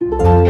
you.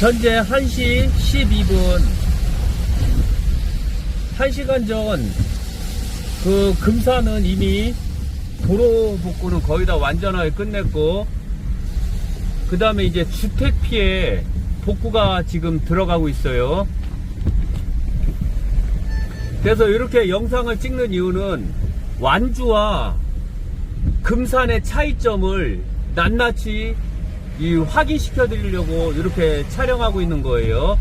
현재 1시 12분 1시간 전 그 금산은 이미 도로 복구는 거의 다 완전하게 끝냈고 그 다음에 이제 주택 피해 복구가 지금 들어가고 있어요. 그래서 이렇게 영상을 찍는 이유는 완주와 금산의 차이점을 낱낱이 이 확인시켜 드리려고 이렇게 촬영하고 있는 거예요.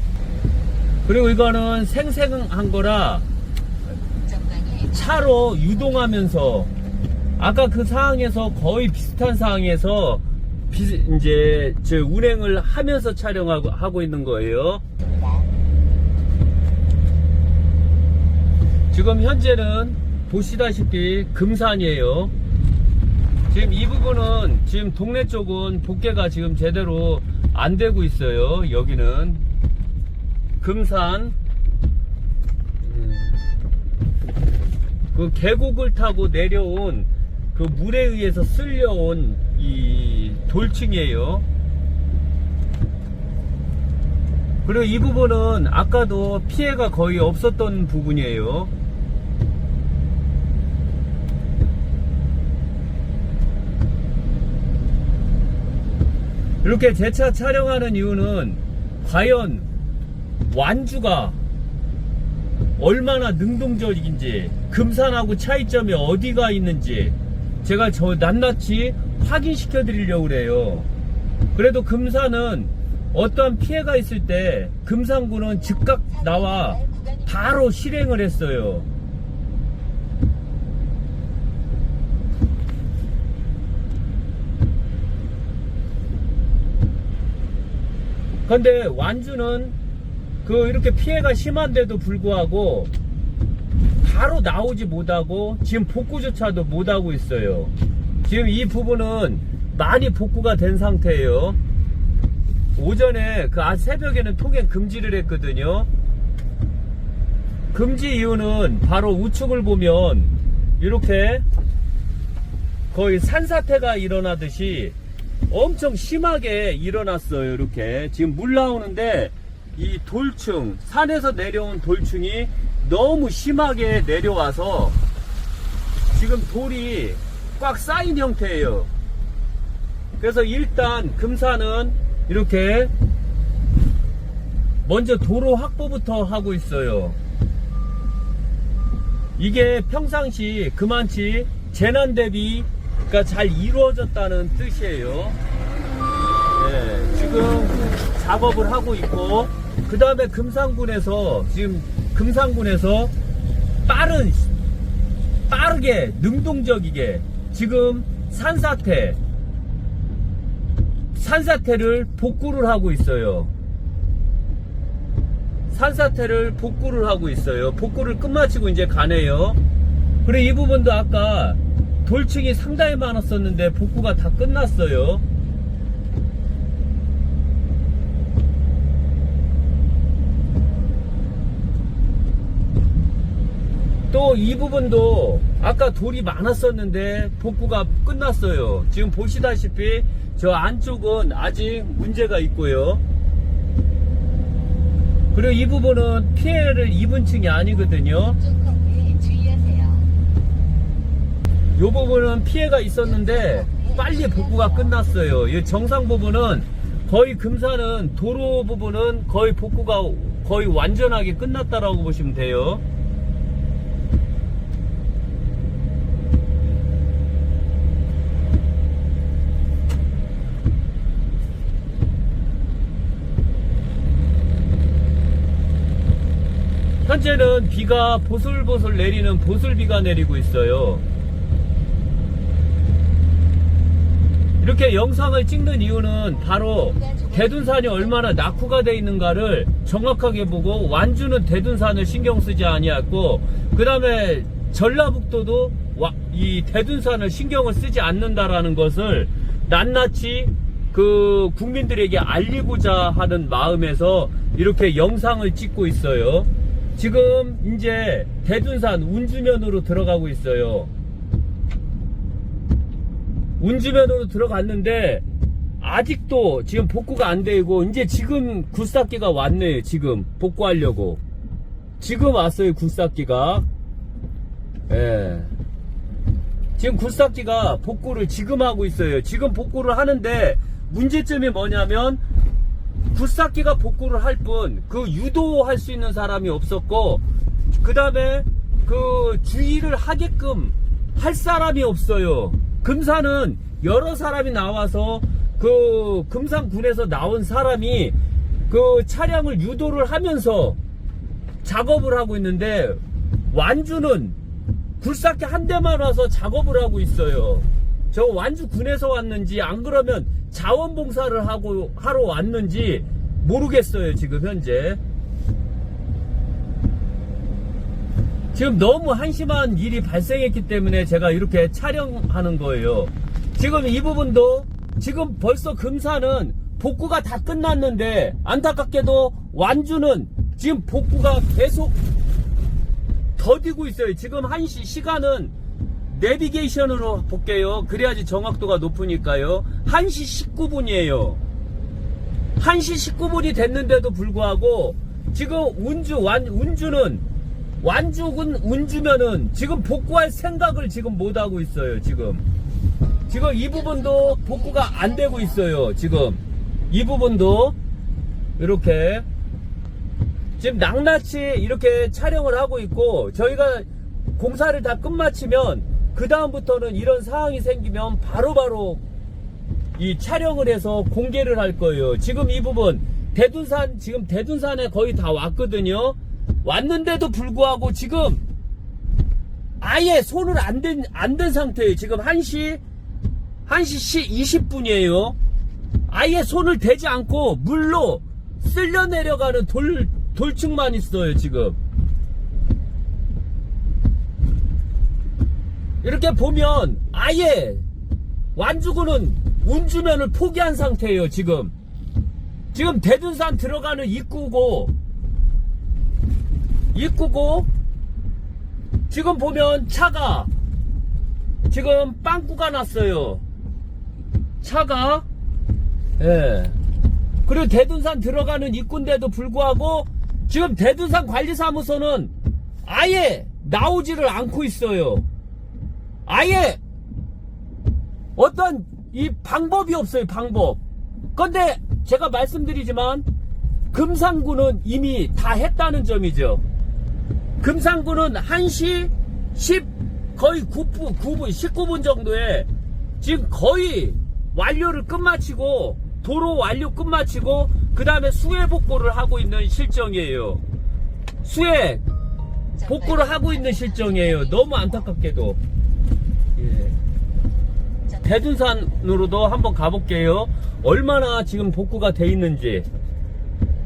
그리고 이거는 생생한 거라 차로 유동하면서 아까 그 상황에서 거의 비슷한 상황에서 비- 이제 저 운행을 하면서 촬영하고 하고 있는 거예요. 지금 현재는 보시다시피 금산이에요. 지금 이 부분은 지금 동네 쪽은 복개가 지금 제대로 안 되고 있어요. 여기는 금산 음, 그 계곡을 타고 내려온 그 물에 의해서 쓸려온 이 돌층이에요. 그리고 이 부분은 아까도 피해가 거의 없었던 부분이에요. 이렇게 재차 촬영하는 이유는 과연 완주가 얼마나 능동적인지 금산하고 차이점이 어디가 있는지 제가 저 낱낱이 확인시켜 드리려고 그래요. 그래도 금산은 어떠한 피해가 있을 때 금산구는 즉각 나와 바로 실행을 했어요. 근데 완주는 그 이렇게 피해가 심한데도 불구하고 바로 나오지 못하고 지금 복구조차도 못하고 있어요. 지금 이 부분은 많이 복구가 된 상태예요. 오전에 그 아, 새벽에는 통행 금지를 했거든요. 금지 이유는 바로 우측을 보면 이렇게 거의 산사태가 일어나듯이 엄청 심하게 일어났어요. 이렇게 지금 물 나오는데 이 돌층 산에서 내려온 돌층이 너무 심하게 내려와서 지금 돌이 꽉 쌓인 형태예요. 그래서 일단 금산은 이렇게 먼저 도로 확보부터 하고 있어요. 이게 평상시 그만치 재난 대비 가잘 이루어졌다는 뜻이에요. 예, 지금 작업을 하고 있고 그 다음에 금산군에서 지금 금산군에서 빠른 빠르게 능동적이게 지금 산사태 산사태를 복구를 하고 있어요. 산사태를 복구를 하고 있어요. 복구를 끝마치고 이제 가네요. 그리고 이 부분도 아까 돌층이 상당히 많았었는데 복구가 다 끝났어요. 또 이 부분도 아까 돌이 많았었는데 복구가 끝났어요. 지금 보시다시피 저 안쪽은 아직 문제가 있고요. 그리고 이 부분은 피해를 입은 층이 아니거든요. 이 부분은 피해가 있었는데 빨리 복구가 끝났어요. 이 정상 부분은 거의 금산은 도로 부분은 거의 복구가 거의 완전하게 끝났다라고 보시면 돼요. 현재는 비가 보슬보슬 내리는 보슬비가 내리고 있어요. 이렇게 영상을 찍는 이유는 바로 대둔산이 얼마나 낙후가 되어 있는가를 정확하게 보고 완주는 대둔산을 신경 쓰지 아니했고 그 다음에 전라북도도 와- 이 대둔산을 신경을 쓰지 않는다라는 것을 낱낱이 그 국민들에게 알리고자 하는 마음에서 이렇게 영상을 찍고 있어요. 지금 이제 대둔산 운주면으로 들어가고 있어요. 운주면으로 들어갔는데 아직도 지금 복구가 안 되고 이제 지금 굴삭기가 왔네요. 지금 복구하려고. 지금 왔어요. 굴삭기가. 예. 지금 굴삭기가 복구를 지금 하고 있어요. 지금 복구를 하는데 문제점이 뭐냐면 굴삭기가 복구를 할 뿐 그 유도할 수 있는 사람이 없었고 그 다음에 그 주의를 하게끔 할 사람이 없어요. 금산은 여러 사람이 나와서 그 금산군에서 나온 사람이 그 차량을 유도를 하면서 작업을 하고 있는데 완주는 굴삭기 한 대만 와서 작업을 하고 있어요. 저 완주 군에서 왔는지 안 그러면 자원봉사를 하고 하러 왔는지 모르겠어요 지금 현재. 지금 너무 한심한 일이 발생했기 때문에 제가 이렇게 촬영하는 거예요. 지금 이 부분도 지금 벌써 금산은 복구가 다 끝났는데 안타깝게도 완주는 지금 복구가 계속 더디고 있어요. 지금 1시 시간은 내비게이션으로 볼게요. 그래야지 정확도가 높으니까요. 1시 19분이에요. 1시 19분이 됐는데도 불구하고 지금 운주 완 운주는 완주군 운주면은 지금 복구할 생각을 지금 못 하고 있어요. 지금 지금 이 부분도 복구가 안 되고 있어요. 지금 이 부분도 이렇게 지금 낭낯이 이렇게 촬영을 하고 있고 저희가 공사를 다 끝마치면 그 다음부터는 이런 상황이 생기면 바로바로 이 촬영을 해서 공개를 할 거예요. 지금 이 부분 대둔산 지금 대둔산에 거의 다 왔거든요. 왔는데도 불구하고 지금 아예 손을 안 댄 안 댄 상태예요. 지금 1시 1시 20분이에요. 아예 손을 대지 않고 물로 쓸려 내려가는 돌 돌층만 있어요, 지금. 이렇게 보면 아예 완주군은 운주면을 포기한 상태예요, 지금. 지금 대둔산 들어가는 입구고 입구고 지금 보면 차가 지금 빵꾸가 났어요. 차가 예. 그리고 대둔산 들어가는 입구인데도 불구하고 지금 대둔산 관리사무소는 아예 나오지를 않고 있어요. 아예 어떤 이 방법이 없어요, 방법. 근데 제가 말씀드리지만 금산구는 이미 다 했다는 점이죠. 금산구는 1시 10 거의 9분, 9분, 19분 정도에 지금 거의 완료를 끝마치고 도로 완료 끝마치고 그 다음에 수해 복구를 하고 있는 실정이에요. 수해 복구를 하고 있는 실정이에요. 너무 안타깝게도. 예. 대둔산으로도 한번 가볼게요. 얼마나 지금 복구가 돼 있는지.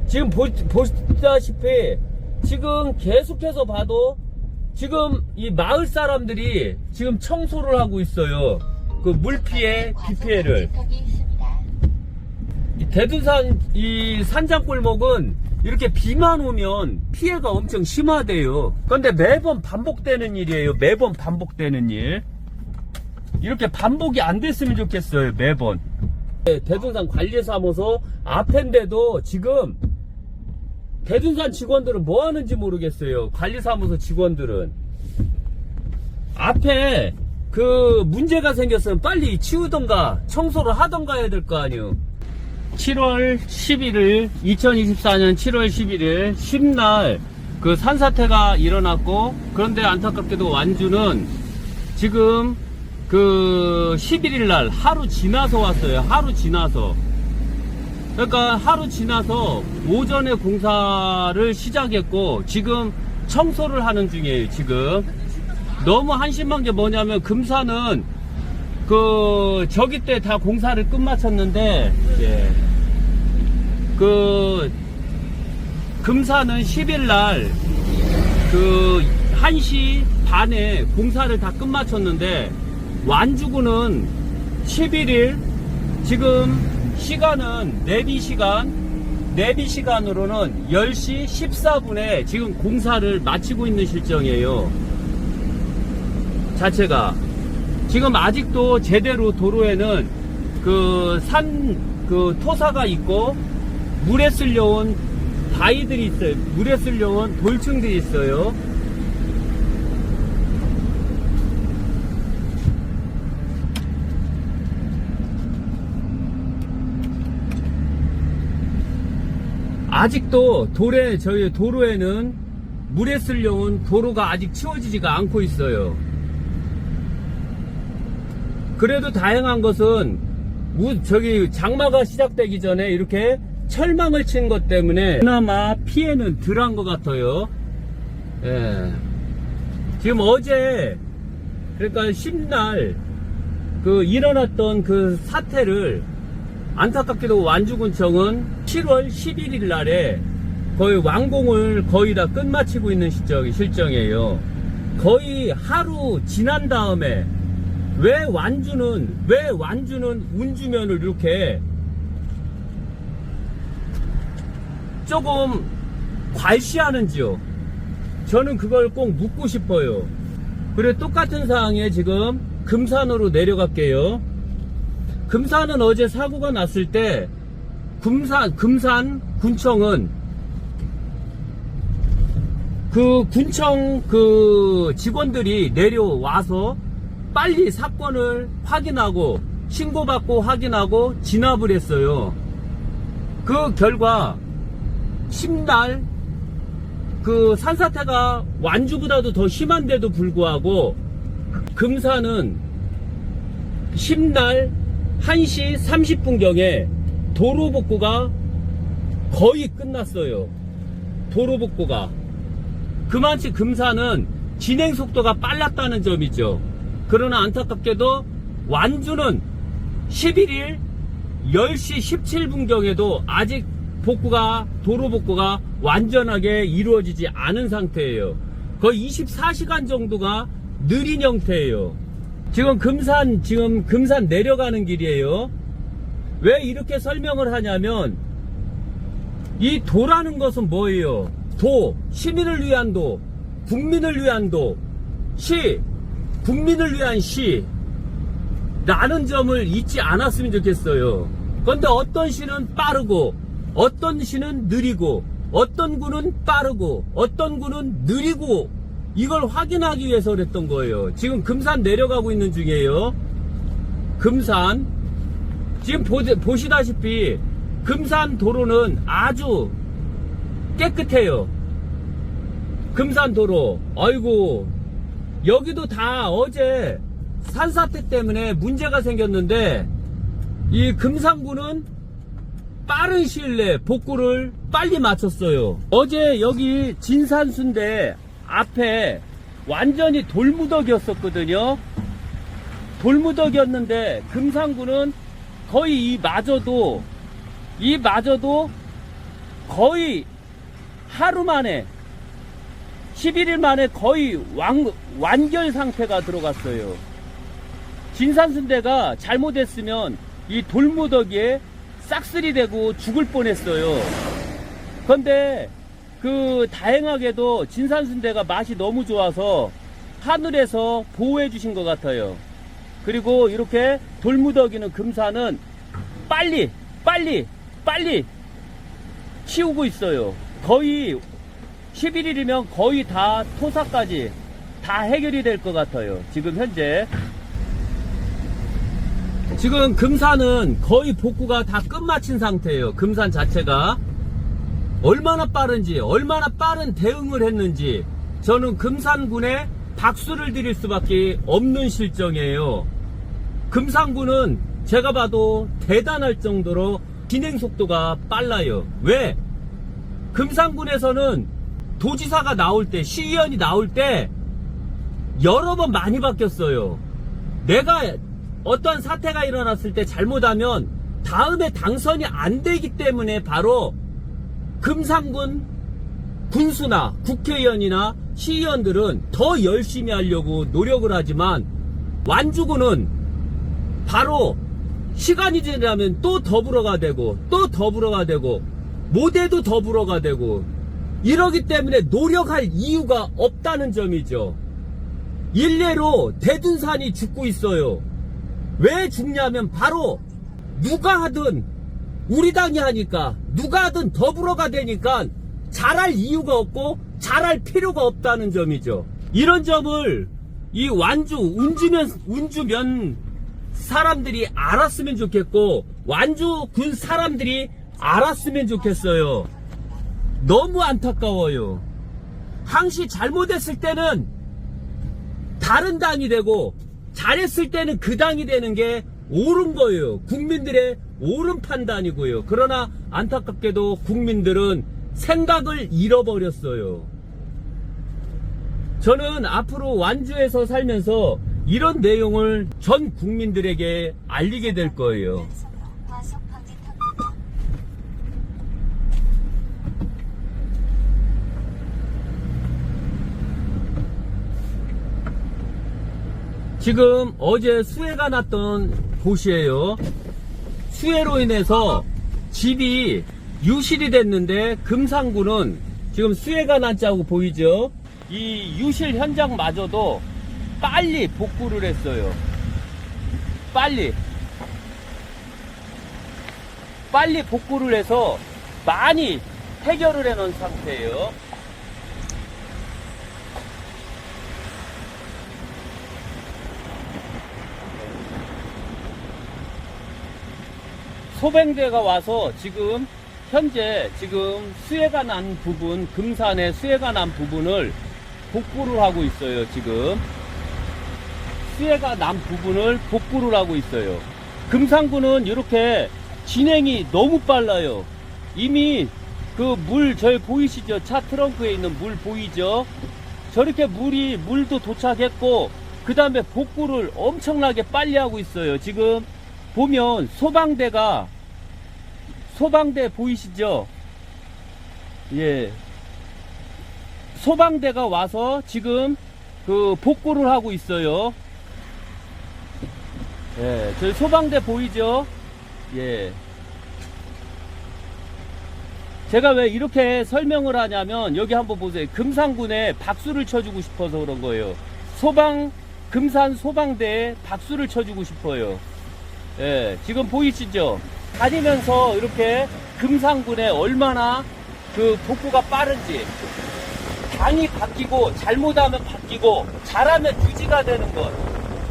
지금 보, 보시다시피 지금 계속해서 봐도 지금 이 마을 사람들이 지금 청소를 하고 있어요. 그 물 피해, 비 피해를. 거기 있습니다. 이 대둔산 이 산장골목은 이렇게 비만 오면 피해가 엄청 심하대요. 그런데 매번 반복되는 일이에요. 매번 반복되는 일. 이렇게 반복이 안 됐으면 좋겠어요. 매번. 네, 대둔산 관리사무소 앞인데도 지금 대둔산 직원들은 뭐 하는지 모르겠어요. 관리사무소 직원들은. 앞에 그 문제가 생겼으면 빨리 치우던가 청소를 하던가 해야 될 거 아니에요. 7월 11일, 2024년 7월 11일, 10날 그 산사태가 일어났고, 그런데 안타깝게도 완주는 지금 그 11일 날 하루 지나서 왔어요. 하루 지나서. 그러니까 하루 지나서 오전에 공사를 시작했고, 지금 청소를 하는 중이에요, 지금. 너무 한심한 게 뭐냐면, 금산은 그 저기 때 다 공사를 끝마쳤는데 예. 그 금산은 10일 날그 1시 반에 공사를 다 끝마쳤는데 완주구는 11일 지금 시간은 내비 시간 내비 시간으로는 10시 14분에 지금 공사를 마치고 있는 실정이에요. 자체가 지금 아직도 제대로 도로에는 그 산 그 토사가 있고 물에 쓸려온 바위들이 있어요. 물에 쓸려온 돌층들이 있어요. 아직도 돌에 저희 도로에는 물에 쓸려온 도로가 아직 치워지지가 않고 있어요. 그래도 다행한 것은 우- 저기 장마가 시작되기 전에 이렇게 철망을 친 것 때문에 그나마 피해는 덜한 것 같아요. 예. 지금 어제 그러니까 10날 그 일어났던 그 사태를 안타깝게도 완주군청은 7월 11일 날에 거의 완공을 거의 다 끝마치고 있는 시점, 실정이에요. 거의 하루 지난 다음에 왜 완주는, 왜 완주는 운주면을 이렇게 조금 괄시하는지요. 저는 그걸 꼭 묻고 싶어요. 그래 똑같은 상황에 지금 금산으로 내려갈게요. 금산은 어제 사고가 났을 때 금산 금산 군청은 그 군청 그 직원들이 내려와서 빨리 사건을 확인하고 신고받고 확인하고 진압을 했어요. 그 결과 10날 그 산사태가 완주보다도 더 심한데도 불구하고 금산은 10날 1시 30분경에 도로 복구가 거의 끝났어요. 도로 복구가. 그만치 금산은 진행 속도가 빨랐다는 점이죠. 그러나 안타깝게도 완주는 11일 10시 17분경에도 아직 복구가, 도로 복구가 완전하게 이루어지지 않은 상태예요. 거의 24시간 정도가 느린 형태예요. 지금 금산, 지금 금산 내려가는 길이에요. 왜 이렇게 설명을 하냐면, 이 도라는 것은 뭐예요? 도, 시민을 위한 도, 국민을 위한 도, 시, 국민을 위한 시, 라는 점을 잊지 않았으면 좋겠어요. 그런데 어떤 시는 빠르고, 어떤 시는 느리고, 어떤 구는 빠르고, 어떤 구는 느리고, 이걸 확인하기 위해서 그랬던 거예요. 지금 금산 내려가고 있는 중이에요. 금산. 지금 보, 보시다시피, 금산 도로는 아주 깨끗해요. 금산 도로. 아이고, 여기도 다 어제 산사태 때문에 문제가 생겼는데, 이 금산구는 빠른 시일 내에 복구를 빨리 마쳤어요. 어제 여기 진산순대 앞에 완전히 돌무더기였었거든요. 돌무더기였는데 금산구는 거의 이 마저도 이 마저도 거의 하루 만에 11일 만에 거의 완, 완결 상태가 들어갔어요. 진산순대가 잘못했으면 이 돌무더기에 싹쓸이 되고 죽을 뻔했어요. 그런데 그 다행하게도 진산순대가 맛이 너무 좋아서 하늘에서 보호해 주신 것 같아요. 그리고 이렇게 돌무더기는 금산은 빨리 빨리 빨리 치우고 있어요. 거의 11일이면 거의 다 토사까지 다 해결이 될 것 같아요. 지금 현재 지금 금산은 거의 복구가 다 끝마친 상태예요. 금산 자체가 얼마나 빠른지 얼마나 빠른 대응을 했는지 저는 금산군에 박수를 드릴 수밖에 없는 실정이에요. 금산군은 제가 봐도 대단할 정도로 진행 속도가 빨라요. 왜? 금산군에서는 도지사가 나올 때, 시의원이 나올 때 여러 번 많이 바뀌었어요. 내가 어떤 사태가 일어났을 때 잘못하면 다음에 당선이 안 되기 때문에 바로 금산군 군수나 국회의원이나 시의원들은 더 열심히 하려고 노력을 하지만 완주군은 바로 시간이 지나면 또 더불어가 되고 또 더불어가 되고 못해도 더불어가 되고 이러기 때문에 노력할 이유가 없다는 점이죠. 일례로 대둔산이 죽고 있어요. 왜 죽냐면 바로 누가 하든 우리 당이 하니까 누가 하든 더불어가 되니까 잘할 이유가 없고 잘할 필요가 없다는 점이죠. 이런 점을 이 완주 운주면 운주면 사람들이 알았으면 좋겠고 완주 군 사람들이 알았으면 좋겠어요. 너무 안타까워요. 항시 잘못했을 때는 다른 당이 되고 잘했을 때는 그 당이 되는 게 옳은 거예요. 국민들의 옳은 판단이고요. 그러나 안타깝게도 국민들은 생각을 잃어버렸어요. 저는 앞으로 완주에서 살면서 이런 내용을 전 국민들에게 알리게 될 거예요. 지금 어제 수해가 났던 곳이에요. 수해로 인해서 집이 유실이 됐는데 금상구는 지금 수해가 났자고 보이죠? 이 유실 현장마저도 빨리 복구를 했어요. 빨리. 빨리 복구를 해서 많이 해결을 해 놓은 상태예요. 소방대가 와서 지금 현재 지금 수해가 난 부분 금산에 수해가 난 부분을 복구를 하고 있어요 지금. 수해가 난 부분을 복구를 하고 있어요. 금산구는 이렇게 진행이 너무 빨라요. 이미 그 물 저기 보이시죠? 차 트렁크에 있는 물 보이죠? 저렇게 물이 물도 도착했고 그 다음에 복구를 엄청나게 빨리 하고 있어요 지금. 보면 소방대가 소방대 보이시죠? 예. 소방대가 와서 지금 그 복구를 하고 있어요. 예. 저희 소방대 보이죠? 예. 제가 왜 이렇게 설명을 하냐면 여기 한번 보세요. 금산군에 박수를 쳐주고 싶어서 그런 거예요. 소방 금산 소방대에 박수를 쳐주고 싶어요. 예, 지금 보이시죠? 다니면서 이렇게 금상군에 얼마나 그 복구가 빠른지 당이 바뀌고 잘못하면 바뀌고 잘하면 유지가 되는 것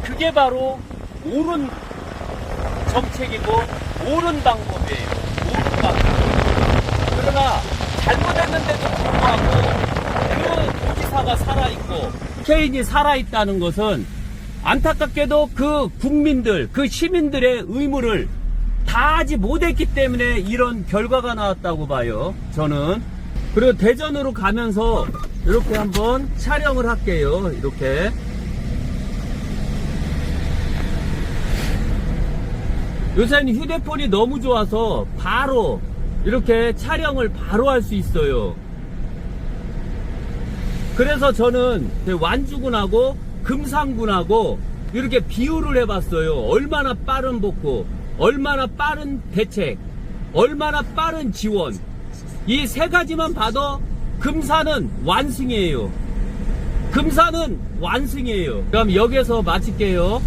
그게 바로 옳은 정책이고 옳은 방법이에요 옳은 방법 그러나 잘못했는데도 불구하고 그 도지사가 살아있고 케인이 살아있다는 것은 안타깝게도 그 국민들, 그 시민들의 의무를 다 하지 못했기 때문에 이런 결과가 나왔다고 봐요. 저는. 그리고 대전으로 가면서 이렇게 한번 촬영을 할게요. 이렇게. 요새는 휴대폰이 너무 좋아서 바로 이렇게 촬영을 바로 할 수 있어요. 그래서 저는 완주군하고 금상군하고 이렇게 비교를 해봤어요. 얼마나 빠른 복구, 얼마나 빠른 대책, 얼마나 빠른 지원. 이 세 가지만 봐도 금산은 완승이에요. 금산은 완승이에요. 그럼 여기서 마칠게요.